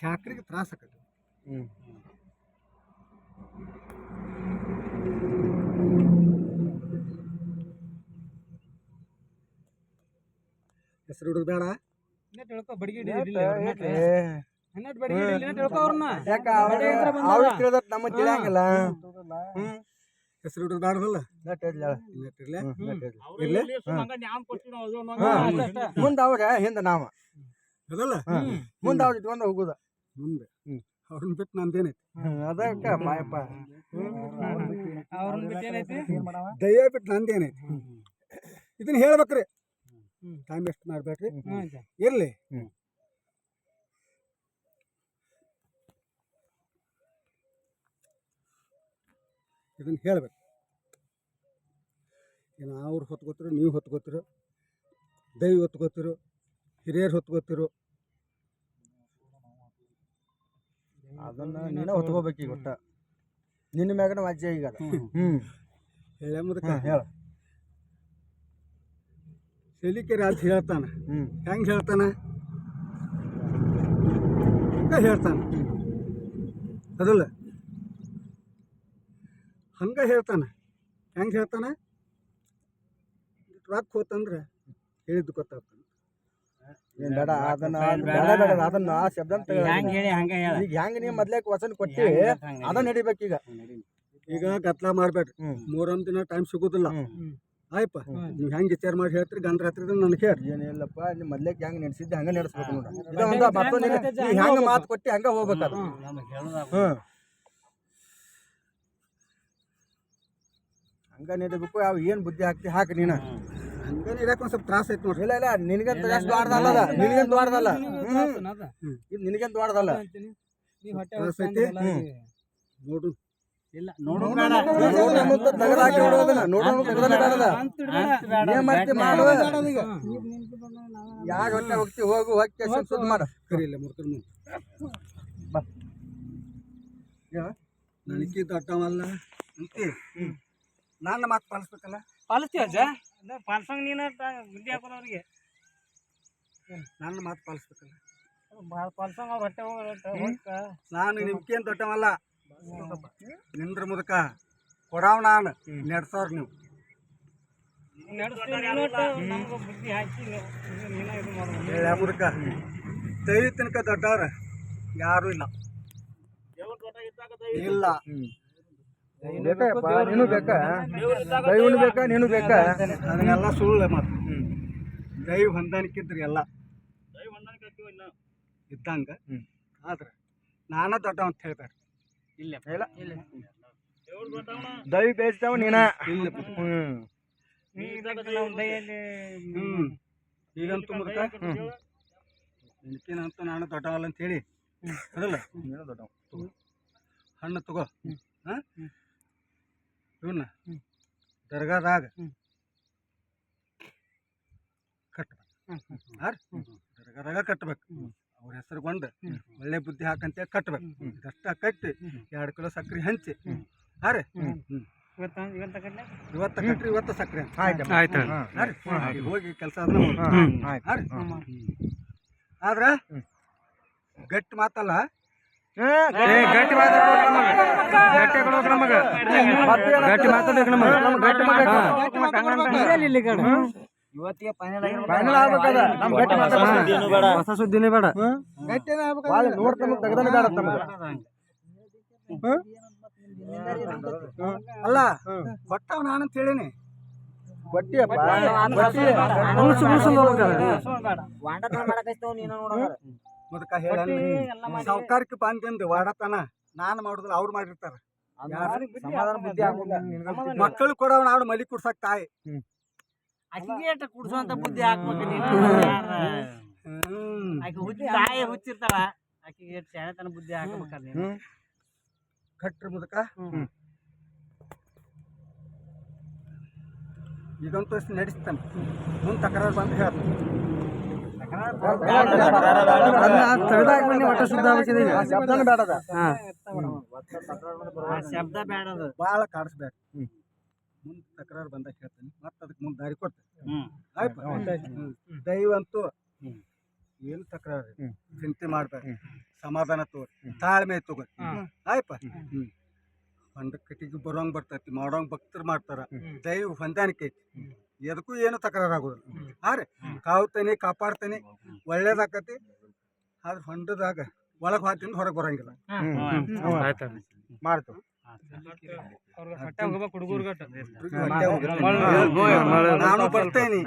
ಚಾಕ್ರಿಗೆ ತ್ರಾಸ ಆಕತಿ ಹ್ಮ್. ಹೆಸರು ಹುಡುಗ ಬೇಡ. ತಿಳ್ಕೊ ಬಡಿಗೆ ಹನ್ನೆರಡು ಬಡಿಗೆ ತಿಳ್ಕೊ ಅವ್ರನ್ನ. ಯಾಕ ತಿಳಿಯಂಗಿಲ್ಲ. ಹೆಸರು ಹುಡುಗ ಬೇಡದಲ್ಲ. ಮುಂದ ಅವ್ರ ಹಿಂದ ನಾವ. ಅದಲ್ಲ? ಮುಂದೆ ಅವ್ರ ಇಟ್ಕೊಂಡು ಹೋಗುದ. ಮುಂದೆ. ಅವ್ರನ್ನ ಬಿಟ್ಟು ನಂದೇನೈತಿ? ಅದಕ್ಕ ಮಾಯಪ್ಪ. ಅವ್ರನ್ನ ಬಿಟ್ಟು ಏನೈತಿ? ದಯ ಬಿಟ್ಟು ನಂದೇನೈತಿ ಇದನ್ನ ಹೇಳ್ಬೇಕ್ರಿ. ಟೈಮ್ ವೇಸ್ಟ್ ಮಾಡ್ಬೇಕ್ರಿ. ಇರ್ಲಿ. ಇದನ್ನ ಹೇಳ್ಬೇಕು. ಏನು ಅವ್ರು ಹೊತ್ಕೋತಿರು ನೀವು ಹೊತ್ಕೋತಿರು ದೈವ ಹೊತ್ಕೋತಿರು ಹಿರಿಯರು ಹೊತ್ಕೋತಿರೋ ಅದನ್ನ ನೀನ ಹೊತ್ಕೋಬೇಕು ಈಗ ಒಟ್ಟ. ನಿನ್ನ ಮ್ಯಾಗನ ವಾಜ್ಯ ಈಗ ಅದ. ಹ್ಮ್. ಹೇಳ ಮುದಕ. ಹೇಳ. ಸಲಿಕೆರೆ ಅಂತ ಹೇಳ್ತಾನ. ಹ್ಮ್. ಹೆಂಗೆ ಹೇಳ್ತಾನೆ? ಹಂಗ ಹೇಳ್ತಾನೆ. ಅದಲ್ಲ. ಹಂಗೆ ಹೇಳ್ತಾನೆ. ಹೆಂಗೆ ಹೇಳ್ತಾನೆ? ರೊಕ್ಕ ಹೋತಂದ್ರೆ ಹೇಳಿದ್ದು ಗೊತ್ತಾಗ್ತಾನೆ ಏನ್ ಬೇಡ ಅದನ್ನ ಬೇಡ? ಬೇಡ ಅದನ್ನ ಆ ಶಬ್ದ ಅಂತ ಹೆಂಗ್ ಹೇಳಿ ಹಂಗ ಹೇಳ. ಈಗ ಹೆಂಗ ನೀ ಮೊದ್ಲೇಕ್ ವಚನ ಕೊಟ್ಟಿ ಅದನ್ನ ನಡಿಬೇಕು ಈಗ. ಈಗ ಗತ್ಲ ಮಾಡ್ಬೇಡ್ರಿ. ಮೂರೊಂದ್ ದಿನ ಟೈಮ್ ಸಿಗುದಿಲ್ಲ. ಆಯ್ಪ? ನೀವು ಹೆಂಗೆ ವಿಚಾರ ಮಾಡಿ ಹೇಳ್ತೀರಿ? ಗಂಡ ಹತ್ರ ನನಗೆ ಹೇಳಿ ಏನಿಲ್ಲಪ್ಪ ನೀ ಮೊದ್ಲೇಕ್ ಹೆಂಗ್ ನಡೆಸಿದ್ದೆ ಹಂಗ ನಡೆಸ್ಬೇಕು ನೋಡ ಇದ ಒಂದ ಮತ್ತೊಂದು ನೀ ಹೆಂಗ ಮಾತು ಕೊಟ್ಟಿ ಹಂಗ ಹೋಗ್ಬೇಕು ಅದು. ಹ್ಮ್. ಹಂಗ ನಡಿಬೇಕು ಅವ್ ಏನ್ ಬುದ್ಧಿ ಹಾಕ್ತಿ ಹಾಕಿ ನೀನ. ಇರಕ್ಕೆ ಒಂದು ಸ್ವಲ್ಪ ತ್ರಾಸ ಐತೆ ನೋಡ್ರಿ. ಇಲ್ಲ ಇಲ್ಲ ನಿನಗಂತ ಎಷ್ಟು ನಿನಗಂತ ಅದ. ಇದು ನಿನಗಂತ ಹೊಟ್ಟೆ ತ್ರಾಸ ಐತಿ? ನೋಡು. ಇಲ್ಲ ನೋಡು ತೆಗ್ದ್ ಹಾಕಿ ಬಿಡೋದನ್ನ. ನೋಡು ತೆಗ್ದಲ್ಲ ಬೇಡದ ಏನ್ ಮಾಡ್ತಿ? ಮಾಡು ಯಾರ ಹೊಟ್ಟೆ ಹೋಗ್ತಿ ಹೋಗು ಹೊಕ್ಕೆ ಸುದ್ದಿ ಮಾಡ. ಮುರ್ಕರ್ ಬಾ. ನನಗೆ ದೊಡ್ಡವಲ್ಲ. ನನ್ನ ಮಾತು ಪಾಲಿಸ್ಬೇಕಲ್ಲ? ಪಾಲಿಸ್ತೀವ ಅಜ್ಜ? ಪಾಲ್ಸಂಗ್ ನೀನ ಬುದ್ಧಿ ಹಾಕೋನವ್ರಿಗೆ ನನ್ನ ಮಾತು ಪಾಲಿಸ್ಬೇಕಲ್ಲ. ಪಾಲ್ಸಂಗ್ ಅವ್ರು ಹೊಟ್ಟೆ ಹೋಗ ನಾನು ನಿಮ್ಗೇನು ದೊಡ್ಡವಲ್ಲ ನಿಂದ್ರ ಮುದಕ ಕೊಡಾವ್ ನಾನು ನೆಡ್ಸೋರ್ ನೀವು. ಮುದಕ. ದೈ ತನಕ ದೊಡ್ಡವ್ರ ಯಾರು ಇಲ್ಲ. ಇಲ್ಲ. ಬೇಕಪ್ಪ ನೀನು ಬೇಕಾ? ದೈವನು ಬೇಕಾ? ನೀನು ಬೇಕಾ? ಅದನ್ನೆಲ್ಲ ಸುಳ್ಳು ಮತ್ತು ದೈವ ಹೊಂದಾಣಿಕಿದ್ರಿ ಎಲ್ಲ. ಇದ್ದಂಗ. ಆದ್ರೆ ನಾನ ದೊಡ್ಡವ ಅಂತ ಹೇಳ್ತಾರೆ ಇಲ್ಲ. ಇಲ್ಲ. ದೈ ಬೇಯಿಸ್ತಾವ ನೀನ? ಇಲ್ಲ. ಹ್ಞೂ ಈಗಂತೂ ಮುದಕ ನಿನಕೇನಂತ ನಾನು ದೊಡ್ಡವಲ್ಲ ಅಂತ ಹೇಳಿ. ಅದಲ್ಲ? ದೊಡ್ಡ ದೊಡ್ಡವ. ಹಣ್ಣು ತಗೋ. ಹಾ? ಇವನ್ನ ದರ್ಗಾದಾಗ. ಕಟ್ಬೇಕು. ಹಾರ್ ದರ್ಗಾದಾಗ ಕಟ್ಬೇಕು. ಅವ್ರ ಹೆಸರು ಕೊಂಡು ಒಳ್ಳೆ ಬುದ್ಧಿ ಹಾಕಂತ ಕಟ್ಬೇಕು. ಇದಷ್ಟ ಕಟ್ಟಿ ಎರಡು ಕಿಲೋ ಸಕ್ಕರೆ ಹಂಚಿ. ಹಾಂ ರೀ? ಇವತ್ತ ಇವತ್ತ ಕಟ್ಲೆ? ಇವತ್ತ ಕಟ್ರಿ ಇವತ್ತ ಸಕ್ಕರೆ ಆಯ್ತು ಆಯ್ತು. ಹಾರಿ ಈಗ ಹೋಗಿ ಕೆಲಸ ಆದ್ರ ಗಟ್ಟಿ ಮಾತಲ್ಲ? ಗಟ್ಟಿ ಗಟ್ಟಿ ಕೊಡ್ಬೇಕು ನಮಗ. ಗಟ್ಟಿ ಮಾತಾಡ್ಬೇಕು ನಮಗ. ಇವತ್ತಿಗೆ ಫೈನಲ್ ಆಗ್ಬೇಕದ. ನಮ್ ಗಟ್ಟಿ ಮಾತಾಡ್ಬೇಕು. ಹೊಸ ಸುದ್ದಿನೇ ಬೇಡ. ಭಾಳ ನೋಡ್ತಾನ ತೆಗ್ದನ ಬೇಡ ತಮಗ ಅಲ್ಲ ಕೊಟ್ಟವ್ ನಾನಂತ ಹೇಳಿನಿ. ಕೊಟ್ಟಿಯಪ್ಪ ಕೊಟ್ಟಿ ಉಳ್ಸು ಉಳ್ಸು ಮುದಕ ಹೇಳ ಸಾವುಕಾರಕ್ಕೆ ಬಂದಿಂದ ವಾಡತನ. ನಾನು ಮಾಡುದಿಲ್ಲ ಅವ್ರು ಮಾಡಿರ್ತಾರೆ. ಮಕ್ಕಳು ಕೊಡವ್ ನಾವು ಮಲಿ ಕುಡ್ಸಕ್ ತಾಯಿ. ಅಕ್ಕಿಗೇಟ ಕುಡ್ಸುವಂತ ಬುದ್ಧಿ ಹಾಕ್ಬೇಕು ನೀನು ಹ್ಮ್. ಆಕಿ ಹುಚ್ಚ ತಾಯಿ ಹುಚ್ಚಿರ್ತಾಳ. ಆಕಿಗೆ ಶಾಣೆತನ ಬುದ್ಧಿ ಹಾಕ್ಬೇಕಲ್ಲ ನೀನು. ಮುದಕ? ಅಷ್ಟು ನಡೆಸ್ತಾನೆ. ಮುಂದೆ ತಕರಾರು ಬಂದು ಹೇಳ್ತಾನೆ. ಬೇಡದು ಭಾಳ ಕಾಡಿಸ್ಬೇಕು ಮುಂದೆ ತಕರಾರು ಬಂದಾಗ ಹೇಳ್ತೀನಿ ಮತ್ತೆ ಅದಕ್ಕೆ ಮುಂದೆ ದಾರಿ ಕೊಡ್ತೇನೆ ಆಯ್ತು ಏನು ತಕರಾರು ಚಿಂತೆ ಮಾಡ್ಬೇಡ ಸಮಾಧಾನ ಹ್ಮ್. ತಾಳ್ಮೆ ತಗೋರಿ. ಆಯ್ಪ ಹೊಂಡ ಕಟ್ಟಿಗೆ ಬರೋಂಗ್ ಬರ್ತೈತಿ ಮಾಡೋಂಗ್ ಭಕ್ತರು ಮಾಡ್ತಾರ. ದೈವ ಹೊಂದಾಣಿಕೆ ಐತಿ. ಎದಕ್ಕೂ ಏನು ತಕರಾರು ಆಗೋದಿಲ್ಲ ಹ್ಮ್. ರೀ ಕಾವ್ತಾನೆ ಕಾಪಾಡ್ತಾನೆ ಒಳ್ಳೇದಾಕತಿ. ಆದ್ರೆ ಹೊಂಡದಾಗ ಒಳಗೆ ಹಾಕಿಂದ ಹೊರಗೆ ಬರೋಂಗಿಲ್ಲ. ಹ್ಮ್. ಹ್ಮ್. ಆಯ್ತು ಮಾಡ್ತು ಹುಡುಗ್ರಿಗೆ ಹಾ, ಹೊಟ್ಟೆ ಹೋಗುತ್ತೆ. ಹಾ, ಹಾ, ನಾನು ಬರ್ತೇನೆ.